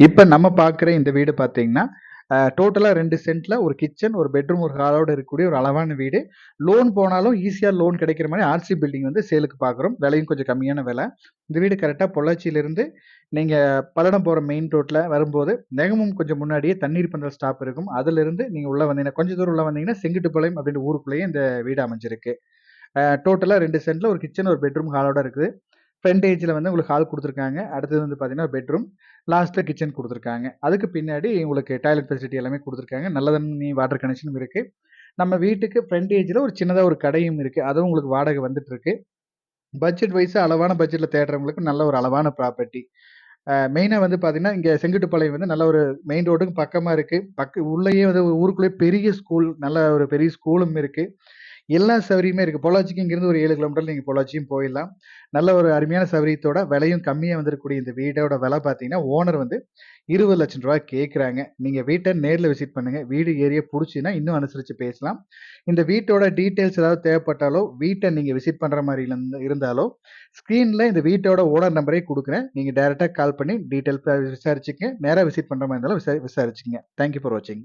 இப்போ நம்ம பார்க்குற இந்த வீடு பார்த்தீங்கன்னா, அ டோட்டலா 2 சென்ட்ல ஒரு கிச்சன், ஒரு பெட்ரூம், ஒரு ஹாலோடு இருக்கக்கூடிய ஒரு அளவான வீடு. லோன் போனாலும் ஈஸியாக லோன் கிடைக்கிற மாதிரி ஆர்சி பில்டிங் வந்து சேலுக்கு பார்க்குறோம். விலையும் கொஞ்சம் கம்மியான விலை. இந்த வீடு கரெக்டாக பொள்ளாச்சியிலிருந்து நீங்கள் பல்லடம் போகிற மெயின் ரோட்டில் வரும்போது, நெகமும் கொஞ்சம் முன்னாடியே தண்ணீர் பந்தல் ஸ்டாப் இருக்கும். அதிலிருந்து நீங்கள் உள்ளே வந்தீங்கன்னா கொஞ்சம் தூரம் உள்ளே வந்தீங்கன்னா, செங்குட்டுப்பாளையம் அப்படின்ற ஊருக்குள்ளேயே இந்த வீடு அமைஞ்சிருக்கு. அ டோட்டலா 2 சென்ட்ல ஒரு கிச்சன், ஒரு பெட்ரூம், ஹாலோட இருக்குது. ஃப்ரண்டேஜ்ல வந்து உங்களுக்கு ஹால் கொடுத்துருக்காங்க. அடுத்தது வந்து பார்த்தீங்கன்னா, பெட்ரூம். லாஸ்ட்டில் கிச்சன் கொடுத்துருக்காங்க. அதுக்கு பின்னாடி உங்களுக்கு டாய்லெட் ஃபெசிலிட்டி எல்லாமே கொடுத்துருக்காங்க. நல்ல தண்ணி வாட்டர் கனெக்ஷனும் இருக்குது நம்ம வீட்டுக்கு ஃப்ரண்டேஜ்ல ஒரு சின்னதாக ஒரு கடையும் இருக்குது அதுவும் உங்களுக்கு வாடகை வந்துட்டுருக்கு. பட்ஜெட் வைஸாக அளவான பட்ஜெட்டில் தேடுறவங்களுக்கு நல்ல ஒரு அளவான ப்ராப்பர்ட்டி. மெயினாக வந்து பார்த்தீங்கன்னா, இங்கே செங்குட்டுப்பாளையம் வந்து நல்ல ஒரு மெயின் ரோட்டுக்கு பக்கமாக இருக்குது பக்க உள்ளேயே வந்து ஊருக்குள்ளேயே பெரிய ஸ்கூல், நல்ல ஒரு பெரிய ஸ்கூலும் இருக்குது எல்லா சவரியுமே இருக்குது பொள்ளாச்சிக்கு இங்கேருந்து ஒரு ஏழு கிலோமீட்டர் நீங்கள் பொள்ளாச்சியும் போயிடலாம். நல்ல ஒரு அருமையான சவரியத்தோட விலையும் கம்மியாக வந்திருக்கக்கூடிய இந்த வீடோட விலை பார்த்தீங்கன்னா, ஓனர் வந்து இருபது லட்சம் ரூபா கேட்குறாங்க. நீங்கள் வீட்டை நேரில் விசிட் பண்ணுங்கள் வீடு ஏரியா பிடிச்சின்னா இன்னும் அனுசரித்து பேசலாம். இந்த வீட்டோட டீட்டெயில்ஸ் ஏதாவது தேவைப்பட்டாலோ, வீட்டை நீங்கள் விசிட் பண்ணுற மாதிரி இருந்து இருந்தாலோ, ஸ்க்ரீனில் இந்த வீட்டோட ஓனர் நம்பரே கொடுக்குறேன் நீங்கள் டேரெக்டாக கால் பண்ணி டீட்டெயில் ப விசாரிச்சுக்கங்க. விசிட் பண்ணுற மாதிரி இருந்தாலும் விசா விசாரிச்சுக்கங்க. தேங்க் யூ ஃபார் வாட்சிங்.